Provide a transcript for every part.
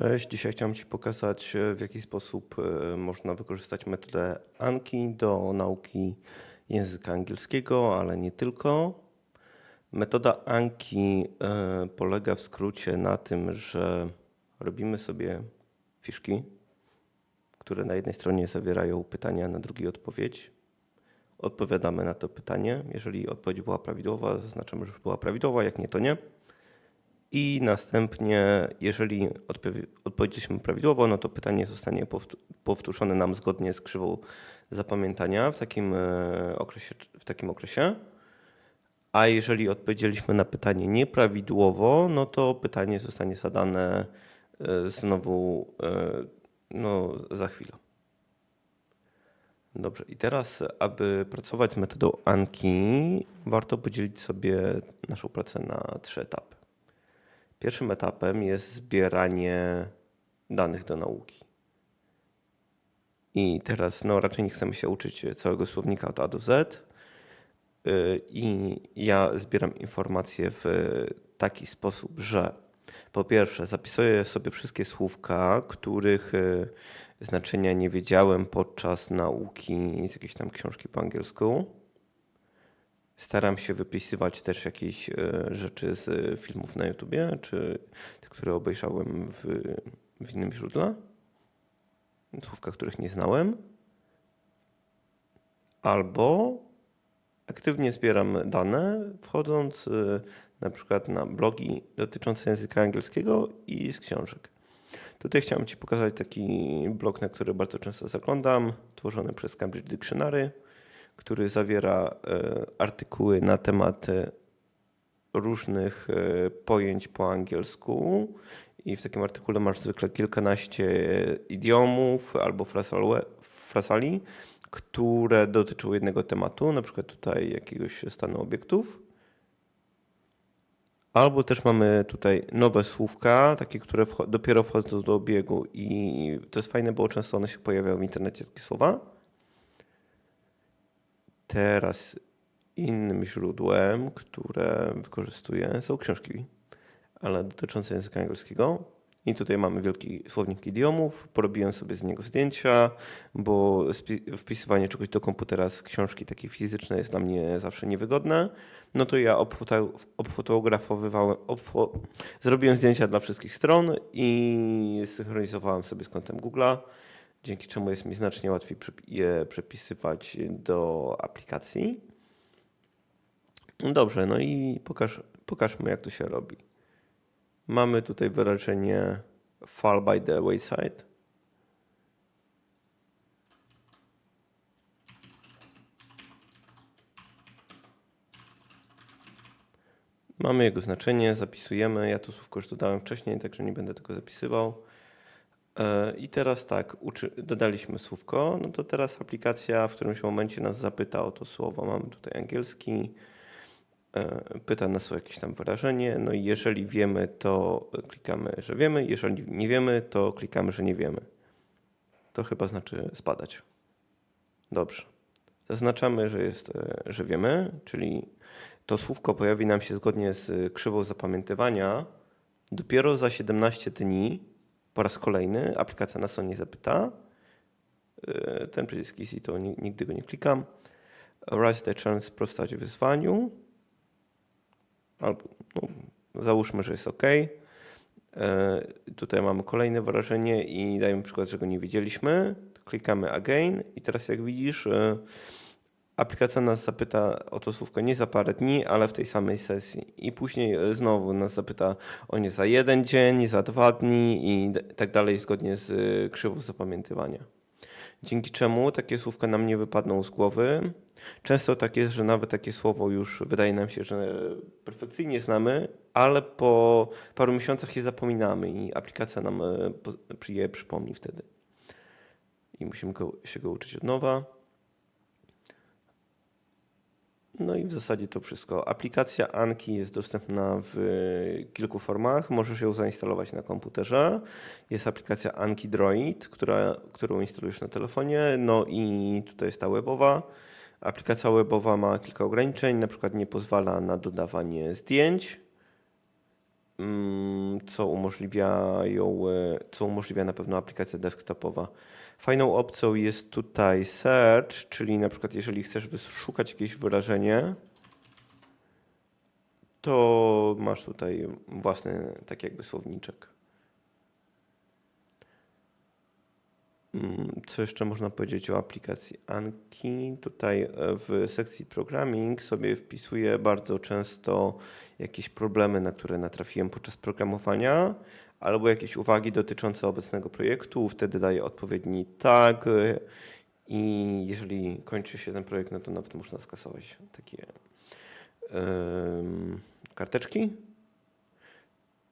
Cześć, dzisiaj chciałem Ci pokazać, e, w jaki sposób e, można wykorzystać metodę Anki do nauki języka angielskiego, ale nie tylko. Metoda Anki e, polega w skrócie na tym, że robimy sobie fiszki, które na jednej stronie zawierają pytania, na drugiej odpowiedź. Odpowiadamy na to pytanie. Jeżeli odpowiedź była prawidłowa, zaznaczamy, że była prawidłowa, jak nie, to nie. I następnie, jeżeli odpowie- odpowiedzieliśmy prawidłowo, no to pytanie zostanie powt- powtórzone nam zgodnie z krzywą zapamiętania w takim e, okresie. W takim okresie. A jeżeli odpowiedzieliśmy na pytanie nieprawidłowo, no to pytanie zostanie zadane e, znowu e, no, za chwilę. Dobrze, i teraz, aby pracować z metodą Anki, warto podzielić sobie naszą pracę na trzy etapy. Pierwszym etapem jest zbieranie danych do nauki. I teraz no, raczej nie chcemy się uczyć całego słownika od A do Z. Yy, I ja zbieram informacje w taki sposób, że po pierwsze zapisuję sobie wszystkie słówka, których yy, znaczenia nie wiedziałem podczas nauki z jakiejś tam książki po angielsku. Staram się wypisywać też jakieś e, rzeczy z e, filmów na YouTubie, czy te, które obejrzałem w, w innym źródle. Słówka, których nie znałem. Albo aktywnie zbieram dane, wchodząc e, na przykład na blogi dotyczące języka angielskiego i z książek. Tutaj chciałem Ci pokazać taki blog, na który bardzo często zaglądam, tworzony przez Cambridge Dictionary który zawiera e, artykuły na temat różnych e, pojęć po angielsku. I w takim artykule masz zwykle kilkanaście idiomów albo frasal- frasali, które dotyczą jednego tematu, na przykład tutaj jakiegoś stanu obiektów. Albo też mamy tutaj nowe słówka, takie, które dopiero wchodzą do obiegu i to jest fajne, bo często one się pojawiają w internecie, takie słowa. Teraz innym źródłem, które wykorzystuję, są książki, ale dotyczące języka angielskiego. I tutaj mamy wielki słownik idiomów. Porobiłem sobie z niego zdjęcia, bo wpisywanie czegoś do komputera z książki takiej fizycznej jest dla mnie zawsze niewygodne. No to ja obfoto- obfotografowywałem, obfo- zrobiłem zdjęcia dla wszystkich stron i synchronizowałem sobie z kontem Google'a dzięki czemu jest mi znacznie łatwiej je przepisywać do aplikacji. Dobrze, no i pokaż, pokażmy, jak to się robi. Mamy tutaj wyrażenie fall by the wayside. Mamy jego znaczenie, zapisujemy. Ja to słówko już dodałem wcześniej, także nie będę tego zapisywał. E, I teraz tak, dodaliśmy słówko, no to teraz aplikacja w którymś momencie nas zapyta o to słowo. Mamy tutaj angielski, e, pyta nas o jakieś tam wyrażenie, no i jeżeli wiemy, to klikamy, że wiemy, jeżeli nie wiemy, to klikamy, że nie wiemy. To chyba znaczy spadać. Dobrze. Zaznaczamy, że jest, e, że wiemy, czyli to słówko pojawi nam się zgodnie z krzywą zapamiętywania dopiero za 17 dni po raz kolejny aplikacja nas o nie zapyta. Yy, Ten przycisk easy to ni- nigdy go nie klikam. Rise the chance sprostać wyzwaniu. Albo no, załóżmy, że jest OK. Yy, Tutaj mamy kolejne wyrażenie i dajemy przykład, że go nie widzieliśmy. Klikamy again i teraz jak widzisz yy, aplikacja nas zapyta o to słówko nie za parę dni, ale w tej samej sesji. I później e, znowu nas zapyta o nie za jeden dzień, za dwa dni i tak dalej, zgodnie z e, krzywą zapamiętywania. Dzięki czemu takie słówka nam nie wypadną z głowy. Często tak jest, że nawet takie słowo już wydaje nam się, że perfekcyjnie znamy, ale po paru miesiącach je zapominamy i aplikacja nam e, je przypomni wtedy. I musimy go, się go uczyć od nowa. No i w zasadzie to wszystko. Aplikacja Anki jest dostępna w kilku formach. Możesz ją zainstalować na komputerze. Jest aplikacja Anki Droid, która, którą instalujesz na telefonie. No i tutaj jest ta webowa. Aplikacja webowa ma kilka ograniczeń, na przykład nie pozwala na dodawanie zdjęć. mm, co umożliwiają, e, co umożliwia na pewno aplikacja desktopowa. Fajną opcją jest tutaj search, czyli na przykład jeżeli chcesz wyszukać jakieś wyrażenie, to masz tutaj własny tak jakby słowniczek. Mm, Co jeszcze można powiedzieć o aplikacji Anki? Tutaj e, w sekcji programming sobie wpisuję bardzo często jakieś problemy, na które natrafiłem podczas programowania, albo jakieś uwagi dotyczące obecnego projektu. Wtedy daję odpowiedni tag i jeżeli kończy się ten projekt, no to nawet można skasować takie em, karteczki.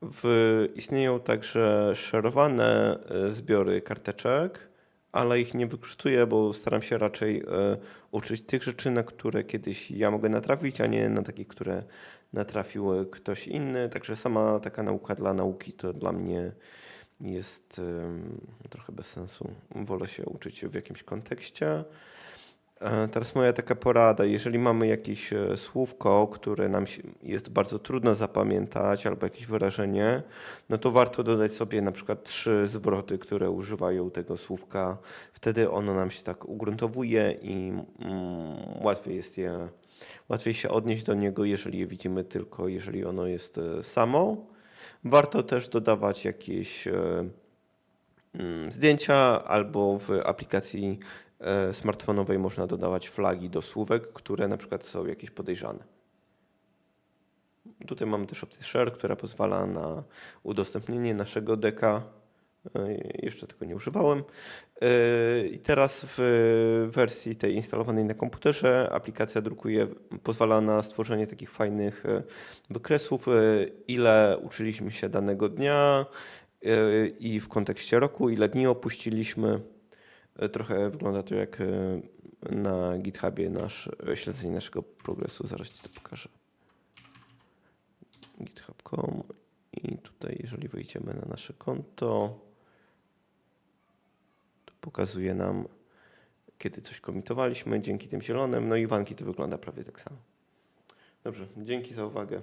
W, istnieją także szerowane e, zbiory karteczek, ale ich nie wykorzystuję, bo staram się raczej e, uczyć tych rzeczy, na które kiedyś ja mogę natrafić, a nie na takie, które natrafił e, ktoś inny. Także sama taka nauka dla nauki to dla mnie jest trochę bez sensu. Wolę się uczyć w jakimś kontekście. E, Teraz moja taka porada, jeżeli mamy jakieś e, słówko, które nam jest bardzo trudno zapamiętać, albo jakieś wyrażenie, no to warto dodać sobie na przykład trzy zwroty, które używają tego słówka. Wtedy ono nam się tak ugruntowuje i mm, łatwiej jest je, łatwiej się odnieść do niego, jeżeli je widzimy tylko, jeżeli ono jest e, samo. Warto też dodawać jakieś mm, zdjęcia albo w aplikacji smartfonowej można dodawać flagi do słówek, które na przykład są jakieś podejrzane. Tutaj mamy też opcję share, która pozwala na udostępnienie naszego deka. E, Jeszcze tego nie używałem. E, I teraz w wersji tej instalowanej na komputerze aplikacja drukuje, pozwala na stworzenie takich fajnych e, wykresów, e, ile uczyliśmy się danego dnia e, i w kontekście roku, ile dni opuściliśmy. E, Trochę wygląda to jak e, na GitHubie nasz, e, śledzenie naszego progresu. Zaraz Ci to pokażę. github.com i tutaj jeżeli wejdziemy na nasze konto, to pokazuje nam, kiedy coś komitowaliśmy dzięki tym zielonym. No i wanki to wygląda prawie tak samo. Dobrze, dzięki za uwagę.